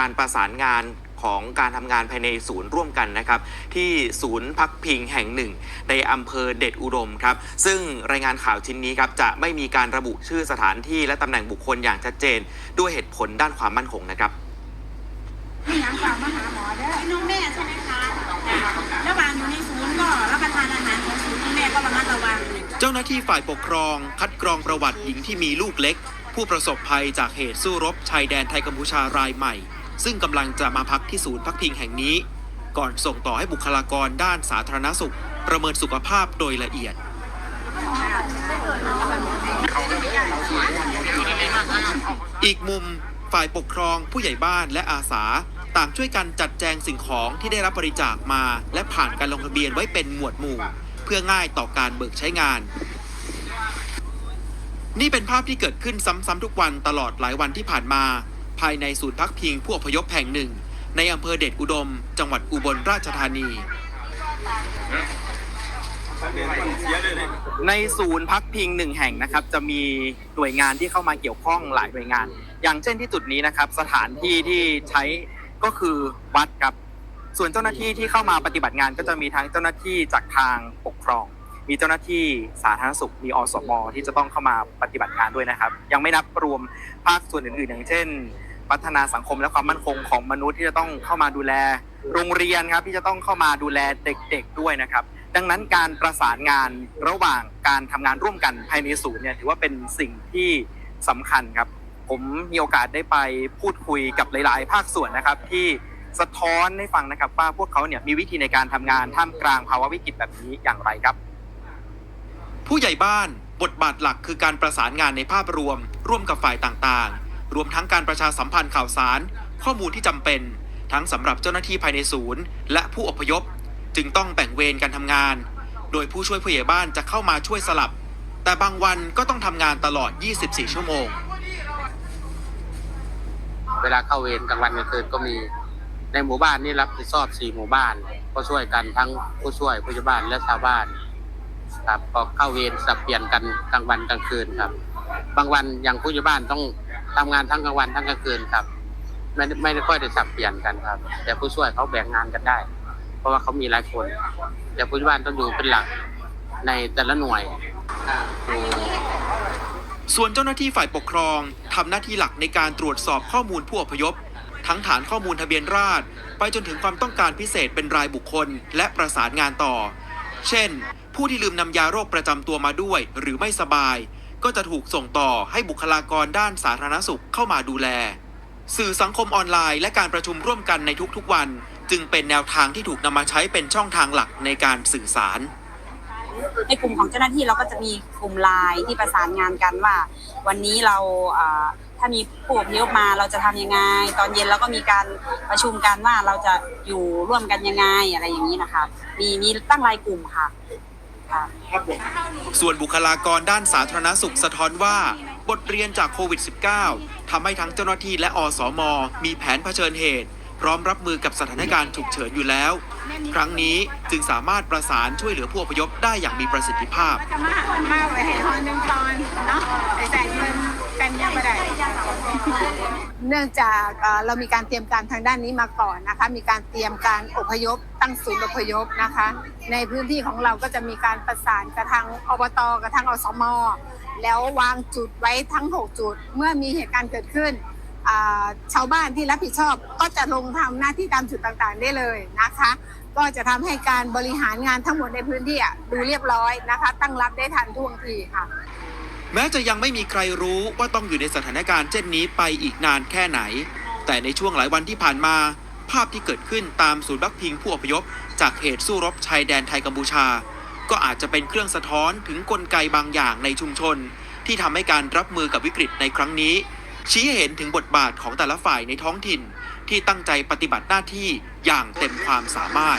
การประสานงานของการทำงานภายในศูนย์ร่วมกันนะครับ ที่ศูนย์พักพิงแห่งหนึ่ง ในอำเภอเดชอุดมครับ ซึ่งรายงานข่าวชิ้นนี้ครับจะไม่มีการระบุชื่อสถานที่และตำแหน่งบุคคลอย่างชัดเจน ด้วยเหตุผลด้านความมั่นคงนะครับพี่ยังฝากมาหาหมอเด้อน้องแม่ใช่ไหมคะระหว่างอยู่ในศูนย์ก็รับประทานอาหารของศูนย์คุณแม่ก็ระมัดระวัง เจ้าหน้าที่ฝ่ายปกครอง คัดกรองประวัติหญิงที่มีลูกเล็ก ผู้ประสบภัยจากเหตุสู้รบชายแดนไทยกัมพูชารายใหม่ ซึ่งกำลังจะมาพักที่ศูนย์พักพิงแห่งนี้ ก่อนส่งต่อให้บุคลากรด้านสาธารณสุข ประเมินสุขภาพโดยละเอียดอีกมุมฝ่ายปกครองผู้ใหญ่บ้านและอาสา ต่างช่วยกันจัดแจงสิ่งของที่ได้รับบริจาคมา และผ่านการลงทะเบียนไว้เป็นหมวดหมู่ เพื่อง่ายต่อการเบิกใช้งาน นี่เป็นภาพที่เกิดขึ้นซ้ำๆทุกวันตลอดหลายวันที่ผ่านมา ภายในศูนย์พักพิงผู้อพยพแห่งหนึ่ง ในอำเภอเดชอุดม จังหวัดอุบลราชธานี ในศูนย์พักพิงหนึ่งแห่งนะครับ จะมีหน่วยงานที่เข้ามาเกี่ยวข้องหลายหน่วยงาน อย่างเช่นที่จุดนี้นะครับ สถานที่ที่ใช้ก็คือวัดครับ ส่วนเจ้าหน้าที่ที่เข้ามาปฏิบัติงานก็จะมีทั้งเจ้าหน้าที่จากทางปกครอง มีเจ้าหน้าที่สาธารณสุข มีอสมที่จะต้องเข้ามาปฏิบัติงานด้วยนะครับ ยังไม่นับรวมภาคส่วนอื่นๆ อย่างเช่น พัฒนาสังคมและความมั่นคงของมนุษย์ที่จะต้องเข้ามาดูแล โรงเรียนครับที่จะต้องเข้ามาดูแลเด็กๆด้วยนะครับ ดังนั้นการประสานงานระหว่างการทำงานร่วมกันภายในศูนย์เนี่ยถือว่าเป็นสิ่งที่สำคัญครับ ผมมีโอกาสได้ไปพูดคุยกับหลาย ๆ ภาคส่วนนะครับที่สะท้อนให้ฟังนะครับว่าพวกเขาเนี่ยมีวิธีในการทำงานท่ามกลางภาวะวิกฤตแบบนี้อย่างไรครับ ผู้ใหญ่บ้านบทบาทหลักคือการประสานงานในภาพรวม ร่วมกับฝ่ายต่างๆ รวมทั้งการประชาสัมพันธ์ข่าวสาร ข้อมูลที่จำเป็น ทั้งสำหรับเจ้าหน้าที่ภายในศูนย์ และผู้อพยพ จึงต้องแบ่งเวรการทำงาน โดยผู้ช่วยผู้ใหญ่บ้านจะเข้ามาช่วยสลับ แต่บางวันก็ต้องทำงานตลอด 24 ชั่วโมง เวลาเข้าเวรกลางวันกลางคืนก็มีในหมู่บ้านนี่รับผิดชอบสี่หมู่บ้าน ก็ช่วยกันทั้งผู้ช่วยผู้ใหญ่บ้านและชาวบ้านครับก็เข้าเวรสับเปลี่ยนกันกลางวันกลางคืนครับ บางวันอย่างผู้ใหญ่บ้านต้อง ทำงานทั้งกลางวันทั้งกลางคืนครับ ไม่ได้ไม่ได้ค่อยได้สับเปลี่ยนกันครับ แต่ผู้ช่วยเขาแบ่งงานกันได้ เพราะว่าเขามีหลายคน แต่ผู้ใหญ่บ้านต้องอยู่เป็นหลักในแต่ละหน่วยอ่าคือส่วนเจ้าหน้าที่ฝ่ายปกครองทำหน้าที่หลักในการตรวจสอบข้อมูลผู้อพยพ ทั้งฐานข้อมูลทะเบียนราษฎรไปจนถึงความต้องการพิเศษเป็นรายบุคคล และประสานงานต่อ เช่น ผู้ที่ลืมนำยาโรคประจำตัวมาด้วย หรือไม่สบาย ก็จะถูกส่งต่อให้บุคลากรด้านสาธารณสุขเข้ามาดูแล สื่อสังคมออนไลน์และการประชุมร่วมกันในทุกๆวัน จึงเป็นแนวทางที่ถูกนำมาใช้เป็นช่องทางหลักในการสื่อสาร ในกลุ่มของเจ้าหน้าที่เราก็จะมีกลุ่มไลน์ที่ประสานงานกันว่า วันนี้เราอ่าถ้ามีผู้อพยพมาเราจะทำยังไง ตอนเย็นเราก็มีการประชุมกันว่าเราจะอยู่ร่วมกันยังไงอะไรอย่างนี้นะคะ มีมีตั้งรายกลุ่มค่ะค่ะ ส่วนบุคลากรด้านสาธารณสุขสะท้อนว่า บทเรียนจากโควิด -19 ทำให้ทั้งเจ้าหน้าที่และอสม มีแผนเผชิญเหตุ พร้อมรับมือกับสถานการณ์ฉุกเฉินอยู่แล้ว ครั้งนี้จึงสามารถประสานช่วยเหลือผู้อพยพได้อย่างมีประสิทธิภาพ มามาไว้ให้ทอนหนึ่งตอนเนาะแต่ใส่เงินกันยังไม่ได้ เนื่องจากเอ่อเรามีการเตรียมการทางด้านนี้มาก่อนนะคะ มีการเตรียมการอพยพ ตั้งศูนย์อพยพนะคะ ในพื้นที่ของเราก็จะมีการประสานกับทางอบตกับทางอสม แล้ววางจุดไว้ทั้ง 6 จุด เมื่อมีเหตุการณ์เกิดขึ้น ชาวบ้านที่รับผิดชอบก็จะลงทำหน้าที่ตามจุดต่างๆได้เลยนะคะ ก็จะทำให้การบริหารงานทั้งหมดในพื้นที่ดูเรียบร้อยนะคะ ตั้งรับได้ทันท่วงทีค่ะ แม้จะยังไม่มีใครรู้ว่าต้องอยู่ในสถานการณ์เช่นนี้ไปอีกนานแค่ไหน แต่ในช่วงหลายวันที่ผ่านมา ภาพที่เกิดขึ้นตามศูนย์พักพิงผู้อพยพ จากเหตุสู้รบชายแดนไทยกัมพูชา ก็อาจจะเป็นเครื่องสะท้อนถึงกลไกบางอย่างในชุมชน ที่ทำให้การรับมือกับวิกฤตในครั้งนี้ ชี้ให้เห็นถึงบทบาทของแต่ละฝ่ายในท้องถิ่น ที่ตั้งใจปฏิบัติหน้าที่อย่างเต็มความสามารถ